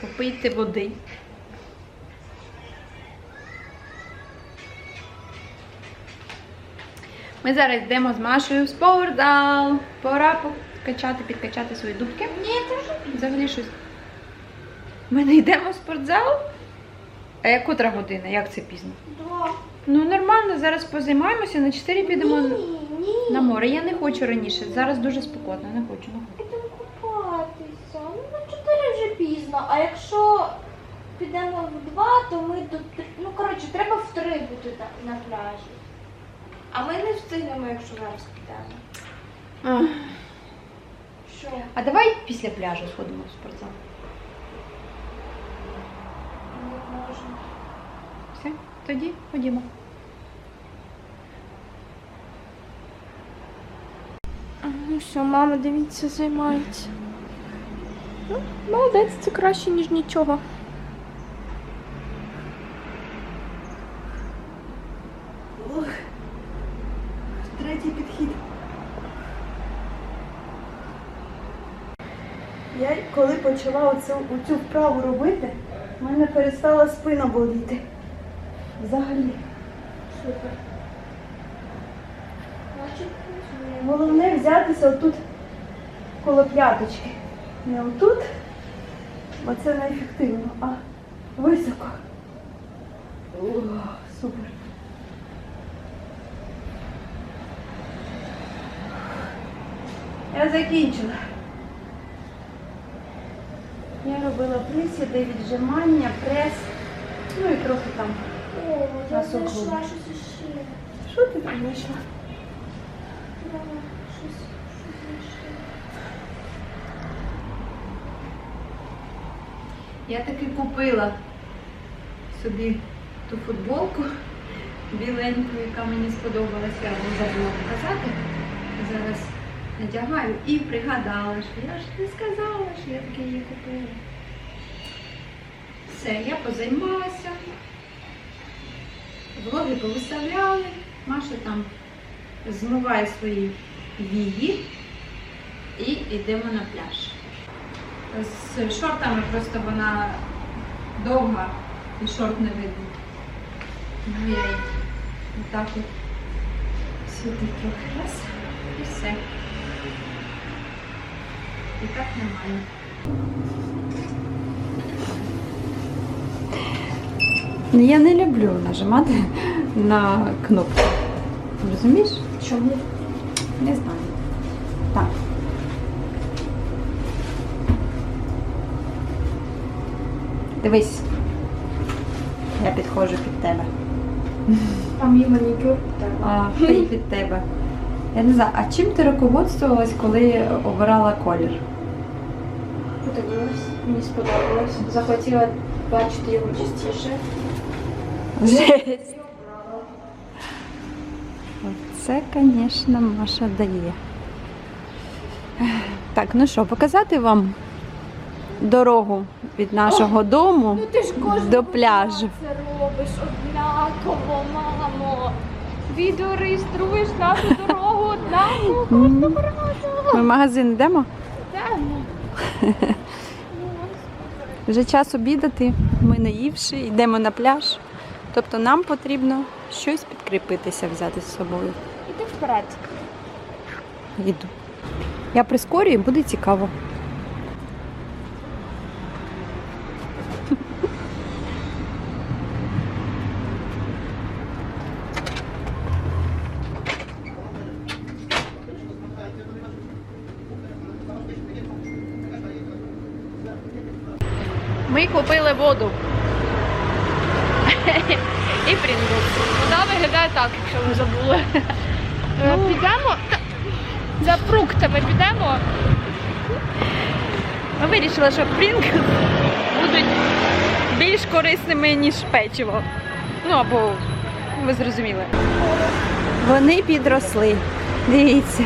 попийте води. Ми зараз йдемо з Машею в спортзал. Пора покачати, підкачати свої дубки. Ні, це Взагалі щось. Ми не йдемо в спортзал? А як котра година? Як це пізно? два. Ну нормально, зараз позаймаємося, на 4 підемо Ні, ні. на море. Я не хочу раніше. Зараз дуже спекотно, не хочу, не хочу. Підемо купатися. Ну, на чотири вже. А якщо підемо в два, то ми до три. Ну, коротше, треба в три бути так на пляжі. А ми не встигнемо, якщо зараз підемо. Ах. Що? А давай після пляжу сходимо в спортзал. Не можна. Все, тоді ходімо. Ну все, мама, дивіться, займається. Ну, молодець, це краще, ніж нічого. Третій підхід. Я коли почала оцю, оцю вправу робити, в мене перестала спина боліти. Взагалі. Супер. Головне взятися отут коло п'яточки. Не отут, бо це неефективно, а високо. О, супер. Я закінчила. Я робила присіди, віджимання, прес, ну і трохи там. На іще. Що ти там знайшла? Щось, щось знайшла. Я таки купила собі ту футболку біленьку, яка мені сподобалася, я вам забула показати. Зараз надягаю і пригадала, що я ж не сказала, що я таки її купила. Все, я позаймалася. Влоги повиставляли. Маша там змиває свої вії і йдемо на пляж. З шортами просто вона довга і шорт не видно. Ну я отак от сюди трохи раз і все. І так нормально. Ну, Я не люблю нажимати на кнопку. Розумієш? Чому? Не знаю. Так. Дивись. Я підходжу під тебе. А мій манікюр так. А, та й під тебе. Я не знаю, а чим ти руководствувалась, коли обирала колір? Подивилась, мені сподобалось. Захотіла бачити його частіше. Жесть. Це, звісно, Маша дає. Так, ну що, показати вам дорогу від нашого дому Ну ти ж до пляжу. Це робиш однаково, мамо. Відео реєструєш нашу дорогу однаково кожного разу. Ми в магазин йдемо? Йдемо. Вже час обідати, ми наївши, йдемо на пляж. Тобто нам потрібно щось підкріпитися, взяти з собою. Іди вперед. Їду. Я прискорюю, буде цікаво. Ми купили воду. І Прінгл. Вода виглядає так, якщо ви забули. Е, Ну. Підемо та- за фруктами підемо. Ми вирішили, що Pringles будуть більш корисними, ніж печиво. Ну або ви зрозуміли. Вони підросли. Дивіться.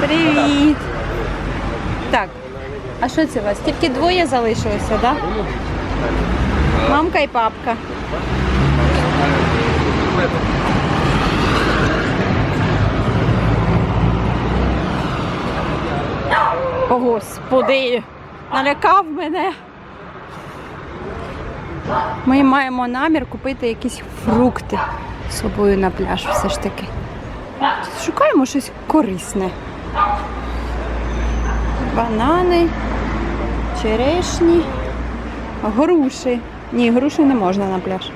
Привіт. Так. А що це у вас? Тільки двоє залишилося, так? Да? Мамка і папка. О, господи. Налякав мене. Ми маємо намір купити якісь фрукти з собою на пляж все ж таки. Шукаємо щось корисне. Банани, черешні, груші. Ні, груші не можна на пляж.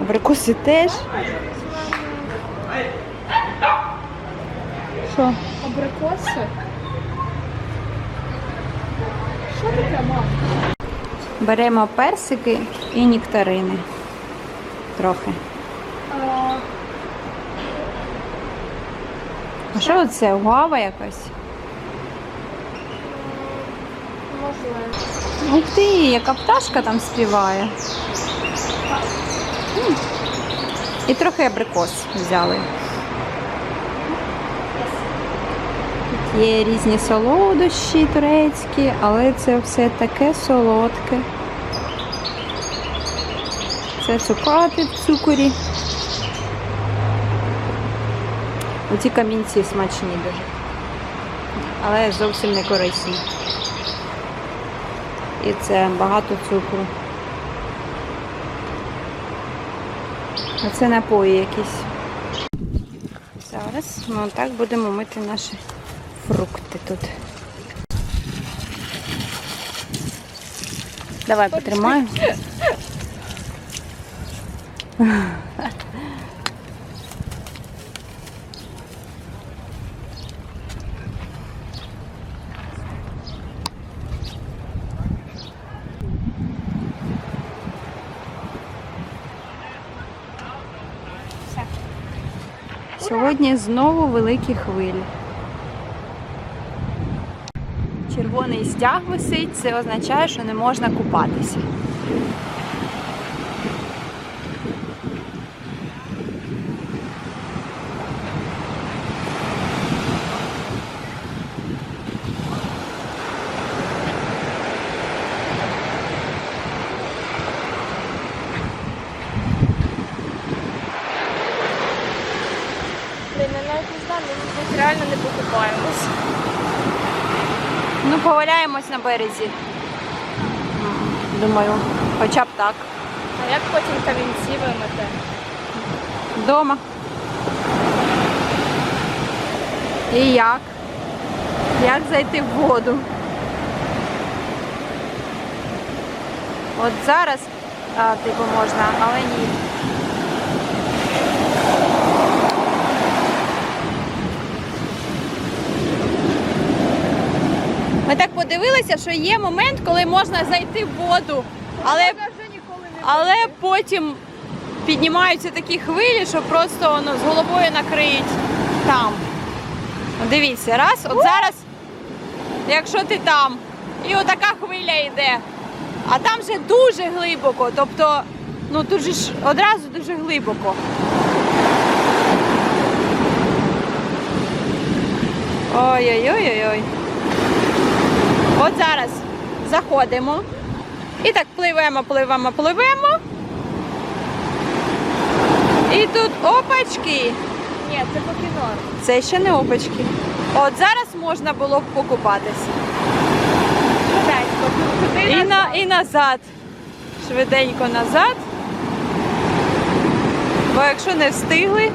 Абрикоси теж. Що? Абрикоси? Що таке, мам? Беремо персики і нектарини. Трохи. А, що це? Гуава якась? можливо. Ух ти, яка пташка там співає. І трохи абрикос взяли. Є різні солодощі турецькі, але це все таке солодке. Це цукати в цукорі. Оці камінці смачні дуже. Але зовсім не корисні. І це багато цукру. А це напої якісь. Зараз ми отак будемо мити наші фрукти тут. Давай потримаю. Сьогодні знову великі хвилі. Червоний стяг висить, це означає, що не можна купатися. Блін, я навіть не знаю, ми тут реально не покупаємось. Ну, поваляємось на березі. Думаю, хоча б так. А як потім камінці вимити? Дома. І як? Як зайти в воду? От зараз, а, типу, можна, але ні. Ми так подивилися, що є момент, коли можна зайти в воду, але, але потім піднімаються такі хвилі, що просто ну, з головою накриють там. Дивіться, раз, от зараз, якщо ти там, і отака хвиля йде, а там вже дуже глибоко, тобто, ну тут же ж одразу дуже глибоко. Ой-ой-ой-ой. От зараз заходимо. І так пливемо, пливемо, пливемо. І тут опачки. Ні, це поки норм. Це ще не опачки. От зараз можна було б покупатися. Швиденько. І, на, і назад. Швиденько назад. Бо якщо не встигли,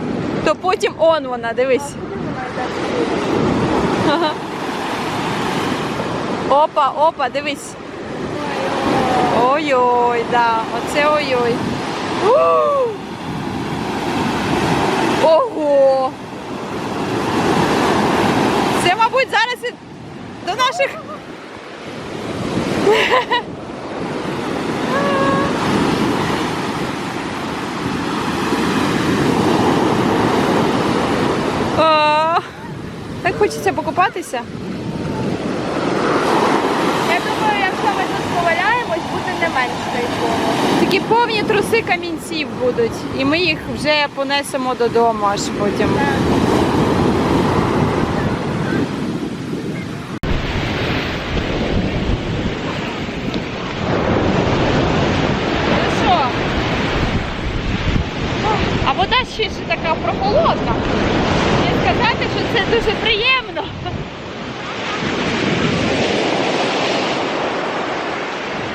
то потім он вона, дивись. Йде? Опа, опа, дивись. Ой-ой, да, оце ой-ой. Ого! Це, мабуть, зараз і до наших. Так хочеться покупатися. Я думаю, якщо ми тут поваляємось, буде не менш. Такі повні труси камінців будуть, і ми їх вже понесемо додому аж потім. Ну? А вода ще ж така прохолодна. Не сказати, що це дуже приємно.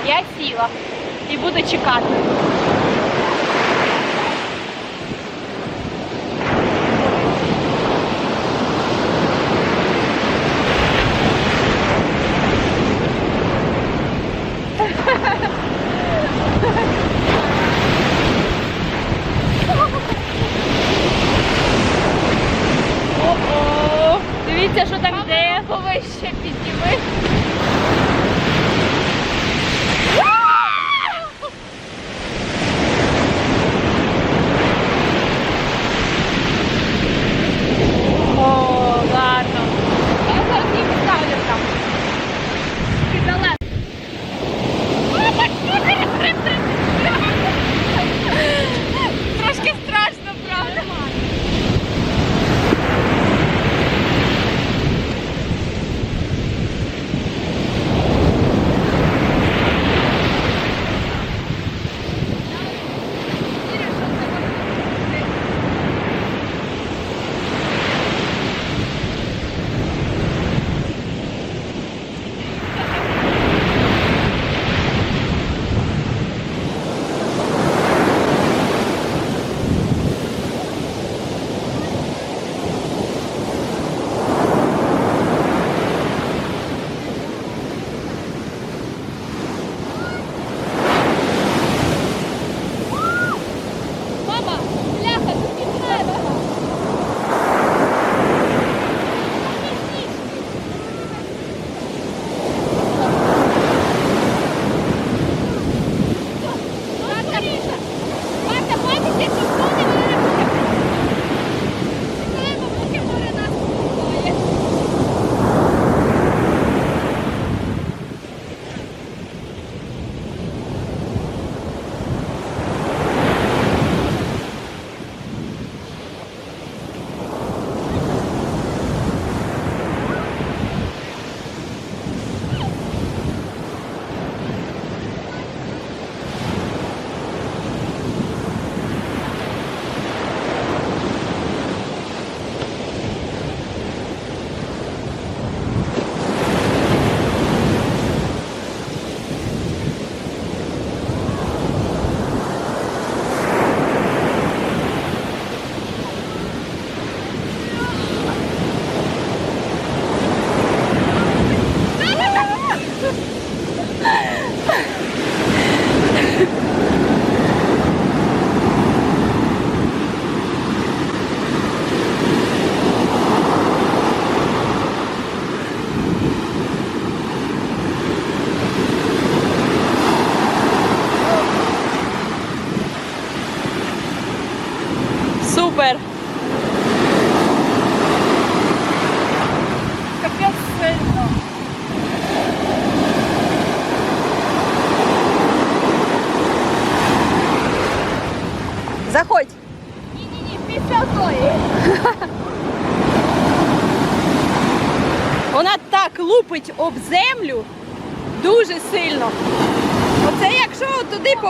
Я сіла і буду чекати.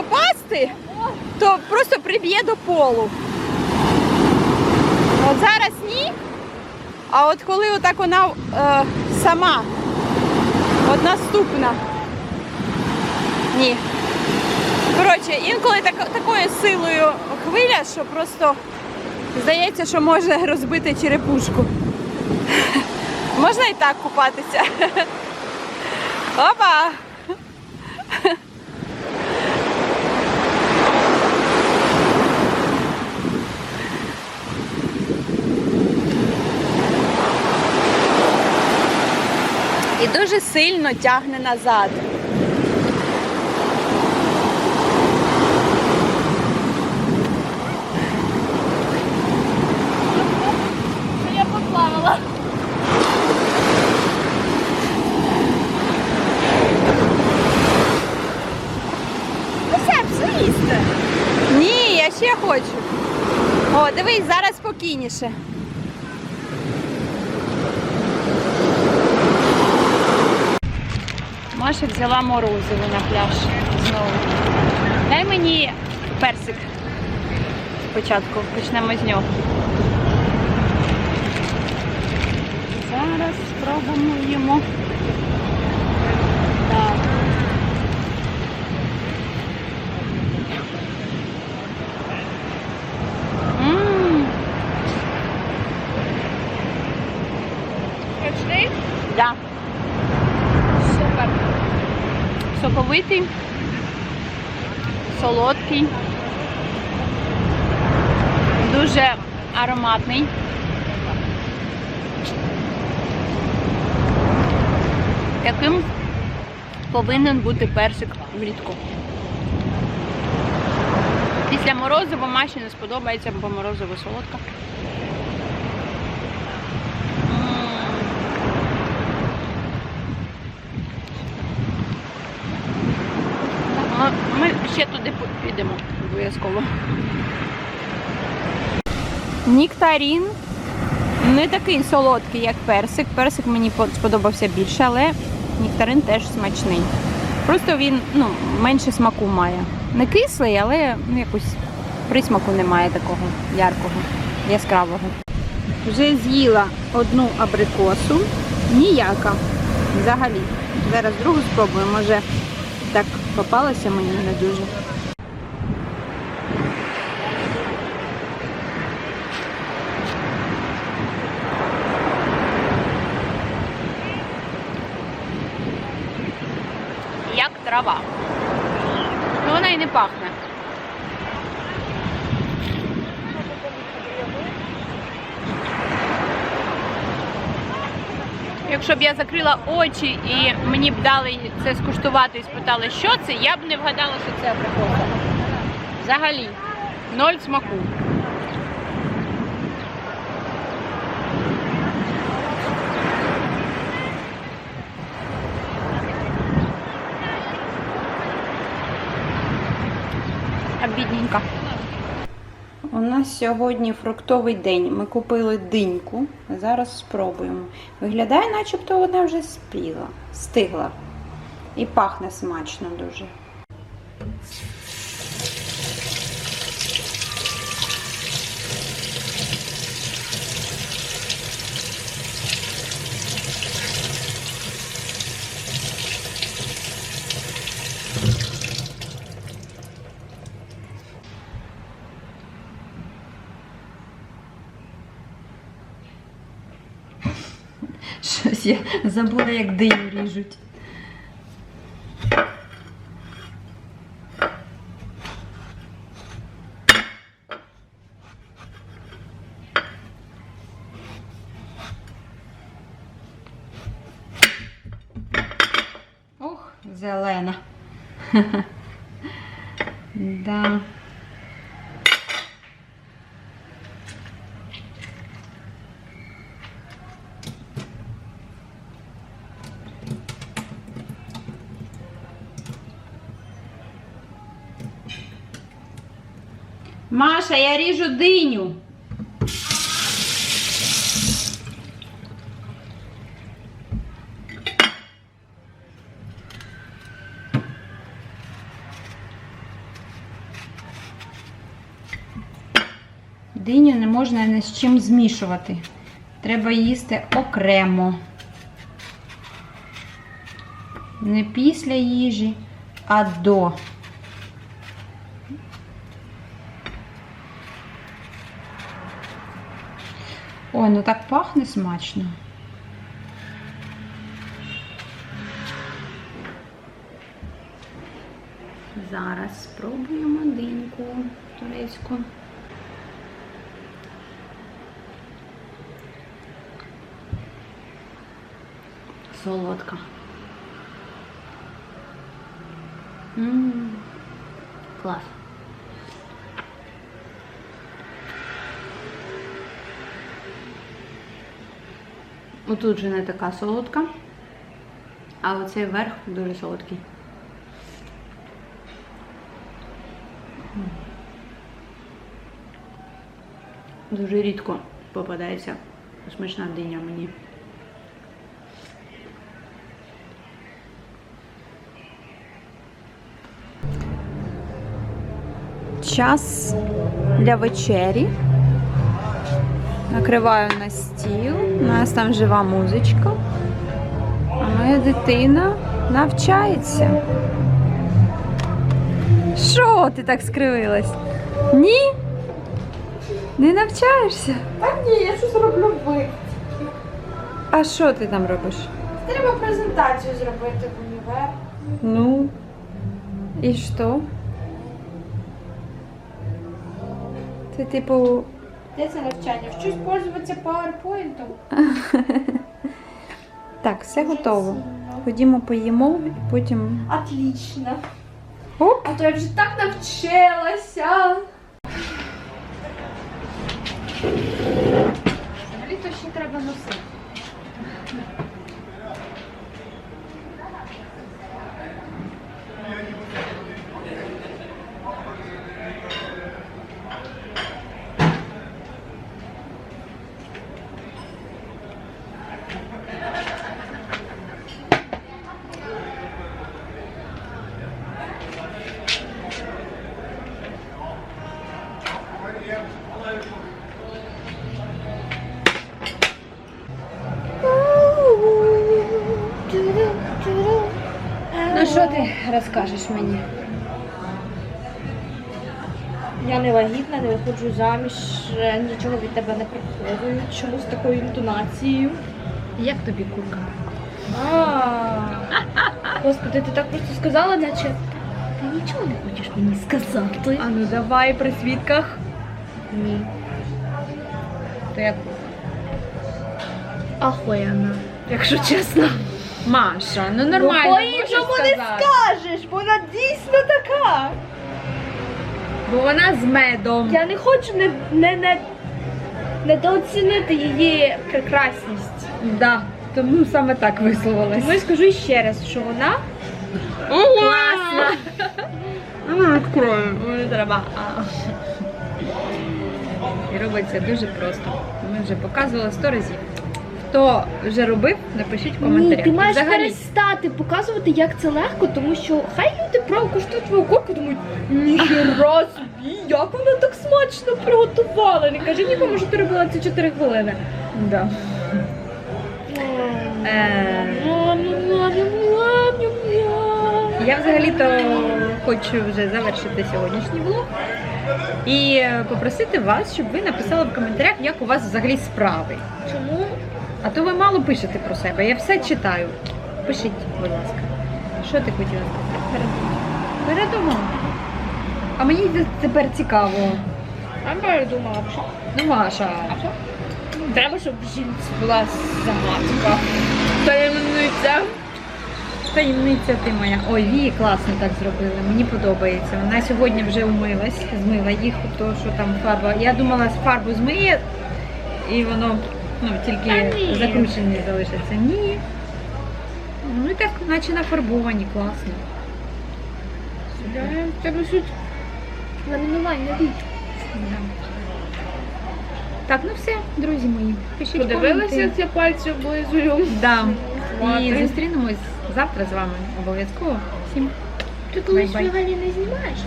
Попасти, то просто приб'є до полу. От зараз ні. А от коли отак вона е, сама, от наступна. Ні. Коротше, інколи так, такою силою хвиля, що просто здається, що може розбити черепушку. Можна і так купатися. Опа! І дуже сильно тягне назад. Я поплавала. Ні, я ще хочу. О, дивись, зараз спокійніше. Маша взяла морозиво на пляж знову. Дай мені персик. Спочатку почнемо з нього. Зараз спробуємо йому. Так. Соковитий, солодкий, дуже ароматний. Таким повинен бути персик влітку. Після морозива Маші не сподобається, бо морозиво солодка. М. Ми, ми ще туди підемо обов'язково. Нектарін не такий солодкий, як персик. Персик мені сподобався більше, але нектарин теж смачний. Просто він ну, менше смаку має. Не кислий, але ну, якось присмаку немає такого яркого, яскравого. Вже з'їла одну абрикосу, ніяка взагалі. Зараз другу спробую, може так попалася мені не дуже. Як трава. Ну вона і не пахне. Якщо б я закрила очі і мені б дали це скуштувати і спитали, що це, я б не вгадала, що це абрикоса. Взагалі, ноль смаку. Обідненько. У нас сьогодні фруктовий день. Ми купили диньку. Зараз спробуємо. Виглядає, начебто вона вже спіла, стигла. І пахне смачно дуже. Щось я забула, як диню ріжуть. Ох, зелена. Да. Маша, я ріжу диню. Диню не можна ні з чим змішувати. Треба їсти окремо. Не після їжі, а до. Ой, ну так пахне смачно. Зараз спробуємо диньку турецьку. Солодка. М, Клас. Отут же не така солодка, а оцей верх дуже солодкий. Дуже рідко попадається смачна диня мені. Час для вечері. Накриваю на стіл. У нас там жива музичка. А моя дитина навчається. Що ти так скривилась? Ні? Не навчаєшся? Та ні, я щось роблю ви. А що ти там робиш? Треба презентацію зробити в універ. Ну, І що? Це типу. Де це навчання? Вчусь пользуватися PowerPoint. Так, все готово. Ходімо поїмо і потім. Отлично. Оп! А то я вже так навчилася. Взагалі то ще треба носити. Ну що ти розкажеш мені? Я не вагітна, не виходжу заміж, е, нічого від тебе не приховую. Чому з такою інтонацією? Як тобі курка? Господи, ти так просто сказала, наче ти нічого не хочеш мені сказати. А ну давай при свідках. Ні. То як Ахуєнна, якщо чесно. Маша, ну нормально. по-іншому не скажеш, вона дійсно така. Бо вона з медом. Я не хочу не, не, не, недооцінити її прекрасність. Да. Тому саме так висловилась. Тому я скажу ще раз, що вона Класно. Ну, відкрою. Не треба. І робиться дуже просто. Ми вже показували сто разів. Хто вже робив, напишіть в Ні, ти маєш Взагалі, перестати показувати, як це легко, тому що хай люди право куштують твою курку, думають, ніхера собі, як вона так смачно приготувала. Не кажи нікому, що ти робила це 4 хвилини. да. Е, Я взагалі-то хочу вже завершити сьогоднішній влог і е, попросити вас, щоб ви написали в коментарях, як у вас взагалі справи. Чому? А то ви мало пишете про себе. Я все читаю. Пишіть, будь ласка. Що ти хотіла сказати? Передумала. А мені тепер цікаво. Я передумала. що Ну, Маша, Треба, щоб жінці була загадка. Таємниця. Таємниця ти моя. Ой, вії класно так зробили. Мені подобається. Вона сьогодні вже умилась, змила їх, то що там фарба. Я думала, фарбу змиє, і воно ну, тільки закручені залишиться. Ні. Ну і так, наче нафарбовані, класно. Треба щось ламінування вік. Да. Так, ну все, друзі мої. Пишіть Подивилася, коменти. як я пальці облизую. Да. І зустрінемось завтра з вами. Обов'язково. Всім. Ти колись Бай-бай. взагалі не знімаєш?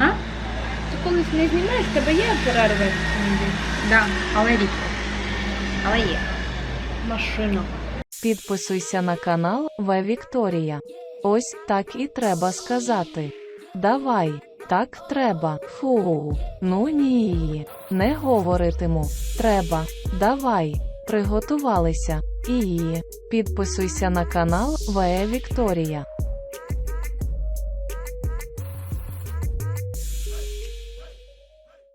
А? Ти колись не знімаєш, в тебе є перерви? Да, але рідко. Але є. Машина. Підписуйся на канал В Вікторія. Ось так і треба сказати. Давай, так треба. Фу. Ну ні. Не говоритиму. Треба. Давай. Приготувалися. І підписуйся на канал В Вікторія.